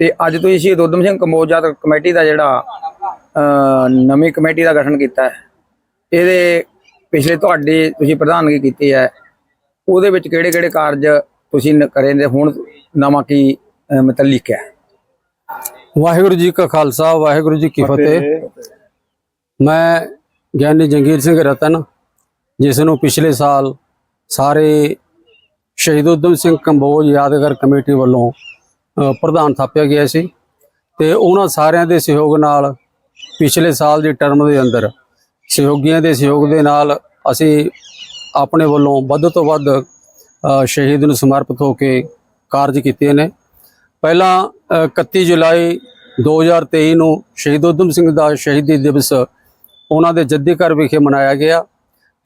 ਤੇ ਅੱਜ ਤੁਸੀਂ ਸ਼ਹੀਦ ਊਧਮ ਸਿੰਘ ਕੰਬੋਜ ਯਾਦ ਕਮੇਟੀ ਦਾ ਜਿਹੜਾ ਨਵੀਂ ਕਮੇਟੀ ਦਾ ਗਠਨ ਕੀਤਾ ਹੈ। ਇਹਦੇ ਪਿਛਲੇ ਤੁਹਾਡੇ ਤੁਸੀਂ ਪ੍ਰਧਾਨਗੀ ਕੀਤੀ ਹੈ। ਉਹਦੇ ਵਿੱਚ ਕਿਹੜੇ ਕਿਹੜੇ ਕਾਰਜ ਤੁਸੀਂ ਨ- ਕਰੇ ਨੇ ਹੁਣ ਨਵਾਂ ਕੀ ਅਹ, ਮਤਲਬ ਹੈ? ਵਾਹਿਗੁਰੂ ਜੀ ਕਾ ਖਾਲਸਾ ਵਾਹਿਗੁਰੂ ਜੀ ਕੀ ਫਤਿਹ। ਮੈਂ ਗਿਆਨੀ ਜੰਗੀਰ ਸਿੰਘ ਰਤਨ ਜਿਸ ਨੂੰ ਪਿਛਲੇ ਸਾਲ ਸਾਰੇ ਸ਼ਹੀਦ ਉਧਮ ਸਿੰਘ ਕੰਬੋਜ ਯਾਦਗਾਰ ਕਮੇਟੀ ਵੱਲੋਂ ਪ੍ਰਧਾਨ ਥਾਪਿਆ ਗਿਆ ਸੀ ਤੇ ਉਹਨਾਂ ਸਾਰਿਆਂ ਦੇ ਸਹਿਯੋਗ ਨਾਲ ਪਿਛਲੇ ਸਾਲ ਦੀ ਟਰਮ ਦੇ ਅੰਦਰ ਸਹਿਯੋਗੀਆਂ ਦੇ ਸਹਿਯੋਗ ਦੇ ਨਾਲ ਅਸੀਂ ਆਪਣੇ ਵੱਲੋਂ ਵੱਧ ਤੋਂ ਵੱਧ ਸ਼ਹੀਦ ਨੂੰ ਸਮਰਪਿਤ ਹੋ ਕੇ ਕਾਰਜ ਕੀਤੇ ਨੇ। ਪਹਿਲਾਂ ਅ, 31 ਜੁਲਾਈ 2023 ਨੂੰ ਸ਼ਹੀਦ ਉਧਮ ਸਿੰਘ ਦਾ ਸ਼ਹੀਦੀ ਦਿਵਸ ਉਹਨਾਂ ਦੇ ਜੱਦੀ ਘਰ ਵਿਖੇ ਮਨਾਇਆ ਗਿਆ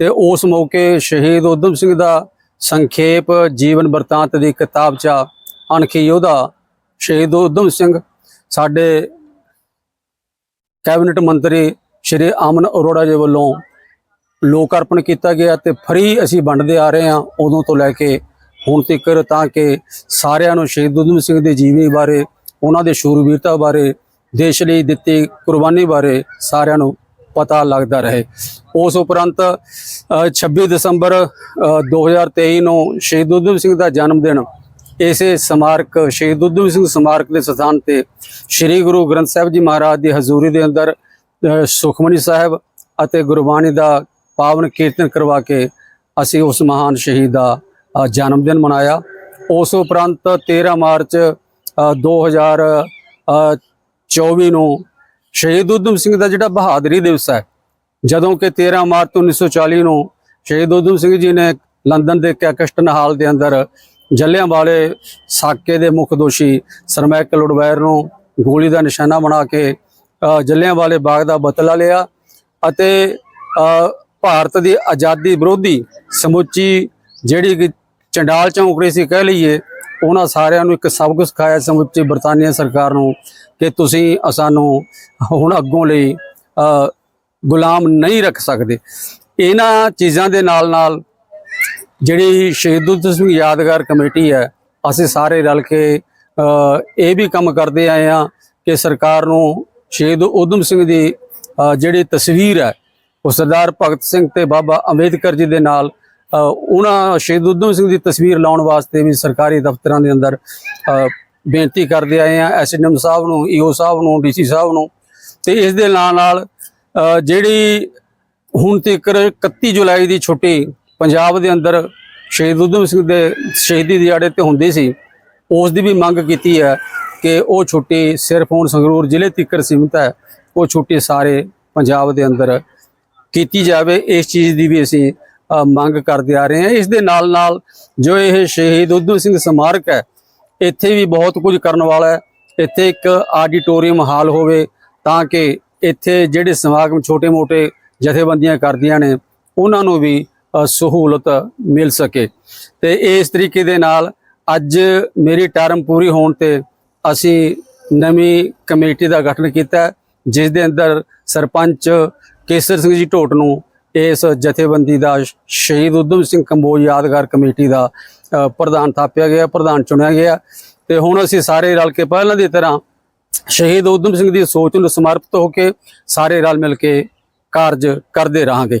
ਤੇ ਉਸ ਮੌਕੇ ਸ਼ਹੀਦ ਉਧਮ ਸਿੰਘ ਦਾ ਸੰਖੇਪ ਜੀਵਨ ਵਰਤਾਂਤ ਦੀ ਕਿਤਾਬ 'ਚ ਅਣਖੀ ਯੋਧਾ ਸ਼ਹੀਦ ਉਧਮ ਸਿੰਘ ਸਾਡੇ ਕੈਬਨਿਟ ਮੰਤਰੀ ਸ਼੍ਰੀ ਅਮਨ ਅਰੋੜਾ ਜੀ ਵੱਲੋਂ ਲੋਕ ਅਰਪਣ ਕੀਤਾ ਗਿਆ ਤੇ ਫਰੀ ਅਸੀਂ ਵੰਡਦੇ ਆ ਰਹੇ ਹਾਂ ਉਦੋਂ ਤੋਂ ਲੈ ਕੇ ਹੁਣ ਤੱਕ ਤਾਂ ਕਿ ਸਾਰਿਆਂ ਨੂੰ ਸ਼ਹੀਦ ਉਧਮ ਸਿੰਘ ਦੇ ਜੀਵਨੀ ਬਾਰੇ ਉਹਨਾਂ ਦੇ ਸ਼ੂਰਵੀਰਤਾ ਬਾਰੇ ਦੇਸ਼ ਲਈ ਦਿੱਤੀ ਕੁਰਬਾਨੀ ਬਾਰੇ ਸਾਰਿਆਂ ਨੂੰ ਪਤਾ ਲੱਗਦਾ ਰਹੇ। ਉਸ ਉਪਰੰਤ ਅ, 26 ਦਸੰਬਰ ਅ, 2023 ਨੂੰ ਸ਼ਹੀਦ ਉਧਮ ਸਿੰਘ ਦਾ ਜਨਮ ਦਿਨ ਇਸੇ ਸਮਾਰਕ ਸ਼ਹੀਦ ਉਧਮ ਸਿੰਘ ਸਮਾਰਕ ਦੇ ਸਥਾਨ ਤੇ ਸ੍ਰੀ ਗੁਰੂ ਗ੍ਰੰਥ ਸਾਹਿਬ ਜੀ ਮਹਾਰਾਜ ਦੀ ਹਜ਼ੂਰੀ ਦੇ ਅੰਦਰ ਸੁਖਮਨੀ ਸਾਹਿਬ ਅਤੇ ਗੁਰਬਾਣੀ ਦਾ ਪਾਵਨ ਕੀਰਤਨ ਕਰਵਾ ਕੇ ਅਸੀਂ ਉਸ ਮਹਾਨ ਸ਼ਹੀਦ ਦਾ ਜਨਮ ਦਿਨ ਮਨਾਇਆ। ਉਸ ਉਪਰੰਤ 13 ਮਾਰਚ ਅ, 2024 ਨੂੰ ਸ਼ਹੀਦ ਉਧਮ ਸਿੰਘ ਦਾ ਜਿਹੜਾ ਬਹਾਦਰੀ ਦਿਵਸ ਹੈ ਜਦੋਂ ਕਿ 13 ਮਾਰਚ 1940 ਨੂੰ ਸ਼ਹੀਦ ਉਧਮ ਸਿੰਘ ਜੀ ਨੇ ਲੰਡਨ ਦੇ ਕੈਕਸਟਨ ਹਾਲ ਦੇ ਅੰਦਰ ਜਲਿਆਂਵਾਲੇ ਸਾਕੇ ਦੇ ਮੁੱਖ ਦੋਸ਼ੀ ਸਰਮੈਕ ਲੁਡਵੈਰ ਨੂੰ ਗੋਲੀ ਦਾ ਨਿਸ਼ਾਨਾ ਬਣਾ ਕੇ ਅ, ਜਲਿਆਂਵਾਲੇ ਬਾਗ ਦਾ ਬਤਲਾ ਲਿਆ ਅਤੇ ਭਾਰਤ ਦੀ ਆਜ਼ਾਦੀ ਵਿਰੋਧੀ ਸਮੁੱਚੀ ਜਿਹੜੀ ਕਿ ਚੰਡਾਲ ਚੌਂਕੜੀ ਸੀ ਕਹਿ ਲਈਏ ਉਹਨਾਂ ਸਾਰਿਆਂ ਨੂੰ ਇੱਕ ਸਬਕ ਸਿਖਾਇਆ ਸਮੁੱਚੀ ਬਰਤਾਨੀਆ ਸਰਕਾਰ ਨੂੰ ਕਿ ਤੁਸੀਂ ਸਾਨੂੰ ਹੁਣ ਅੱਗੋਂ ਲਈ ਗੁਲਾਮ ਨਹੀਂ ਰੱਖ ਸਕਦੇ। ਇਹਨਾਂ ਚੀਜ਼ਾਂ ਦੇ ਨਾਲ ਨਾਲ ਜਿਹੜੀ ਸ਼ਹੀਦ ਉਧਮ ਸਿੰਘ ਯਾਦਗਾਰ ਕਮੇਟੀ ਹੈ, ਅਸੀਂ ਸਾਰੇ ਰਲ ਕੇ ਇਹ ਵੀ ਕੰਮ ਕਰਦੇ ਆਏ ਆ ਕਿ ਸਰਕਾਰ ਨੂੰ ਸ਼ਹੀਦ ਉਧਮ ਸਿੰਘ ਦੀ ਜਿਹੜੀ ਤਸਵੀਰ ਹੈ, ਉਹ ਸਰਦਾਰ ਭਗਤ ਸਿੰਘ ਤੇ ਬਾਬਾ ਅੰਬੇਦਕਰ ਜੀ ਦੇ ਨਾਲ ਉਹਨਾਂ ਸ਼ਹੀਦ ਉਧਮ ਸਿੰਘ ਦੀ ਤਸਵੀਰ ਲਾਉਣ ਵਾਸਤੇ ਵੀ ਸਰਕਾਰੀ ਦਫ਼ਤਰਾਂ ਦੇ ਅੰਦਰ ਬੇਨਤੀ ਕਰਦੇ ਆਏ ਆ ਐਸਡੀਐਮ ਸਾਹਿਬ ਨੂੰ ਈਓ ਸਾਹਿਬ ਨੂੰ ਡੀਸੀ ਸਾਹਿਬ ਨੂੰ। ਤੇ ਇਸ ਦੇ ਨਾਲ ਨਾਲ ਜਿਹੜੀ ਹੁਣ ਤੱਕ 31 ਜੁਲਾਈ ਦੀ ਛੁੱਟੀ ਪੰਜਾਬ ਦੇ ਅੰਦਰ ਸ਼ਹੀਦ ਉਧਮ ਸਿੰਘ ਦੇ ਸ਼ਹੀਦੀ ਦਿਹਾੜੇ ਤੇ ਹੁੰਦੀ ਸੀ, ਉਸ ਦੀ ਵੀ ਮੰਗ ਕੀਤੀ ਹੈ ਕਿ ਉਹ ਛੁੱਟੀ ਸਿਰਫ ਹੁਣ ਸੰਗਰੂਰ ਜ਼ਿਲ੍ਹੇ ਤੱਕ ਸੀਮਿਤ ਹੈ, ਉਹ ਛੁੱਟੀ ਸਾਰੇ ਪੰਜਾਬ ਦੇ ਅੰਦਰ ਕੀਤੀ ਜਾਵੇ, ਇਸ ਚੀਜ਼ ਦੀ ਵੀ ਅਸੀਂ ਮੰਗ ਕਰਦੇ ਆ ਰਹੇ ਹਾਂ। ਇਸ ਦੇ ਨਾਲ ਨਾਲ ਜੋ ਇਹ ਸ਼ਹੀਦ ਉਧਮ ਸਿੰਘ ਸਮਾਰਕ ਹੈ, ਇੱਥੇ ਵੀ ਬਹੁਤ ਕੁਝ ਕਰਨ ਵਾਲਾ ਹੈ। ਇੱਥੇ ਇੱਕ ਆਡੀਟੋਰੀਅਮ ਹਾਲ ਹੋਵੇ ਤਾਂ ਕਿ ਇੱਥੇ ਜਿਹੜੇ ਸਮਾਗਮ ਛੋਟੇ-ਮੋਟੇ ਜਥੇਬੰਦੀਆਂ ਕਰਦੀਆਂ ਨੇ, ਉਹਨਾਂ ਨੂੰ ਵੀ ਸਹੂਲਤ ਮਿਲ ਸਕੇ। ਤੇ ਇਸ ਤਰੀਕੇ ਦੇ ਨਾਲ ਅੱਜ ਮੇਰੀ ਟਰਮ ਪੂਰੀ ਹੋਣ ਤੇ ਅਸੀਂ ਨਵੀਂ ਕਮੇਟੀ ਦਾ ਗਠਨ ਕੀਤਾ ਜਿਸ ਦੇ ਅੰਦਰ ਸਰਪੰਚ ਕੇਸਰ ਸਿੰਘ ਜੀ ਢੋਟ ਨੂੰ ਇਸ ਜਥੇਬੰਦੀ ਦਾ ਸ਼ਹੀਦ ਉਧਮ ਸਿੰਘ ਕੰਬੋਜ ਯਾਦਗਾਰ ਕਮੇਟੀ ਦਾ ਪ੍ਰਧਾਨ ਥਾਪਿਆ ਗਿਆ, ਪ੍ਰਧਾਨ ਚੁਣਿਆ ਗਿਆ। ਤੇ ਹੁਣ ਅਸੀਂ ਸਾਰੇ ਰਲ ਕੇ ਪਹਿਲਾਂ ਦੀ ਤਰ੍ਹਾਂ ਸ਼ਹੀਦ ਉਧਮ ਸਿੰਘ ਦੀ ਸੋਚ ਨੂੰ ਸਮਰਪਿਤ ਹੋ ਕੇ ਸਾਰੇ ਰਲ ਮਿਲ ਕੇ ਕਾਰਜ ਕਰਦੇ ਰਹਾਂਗੇ।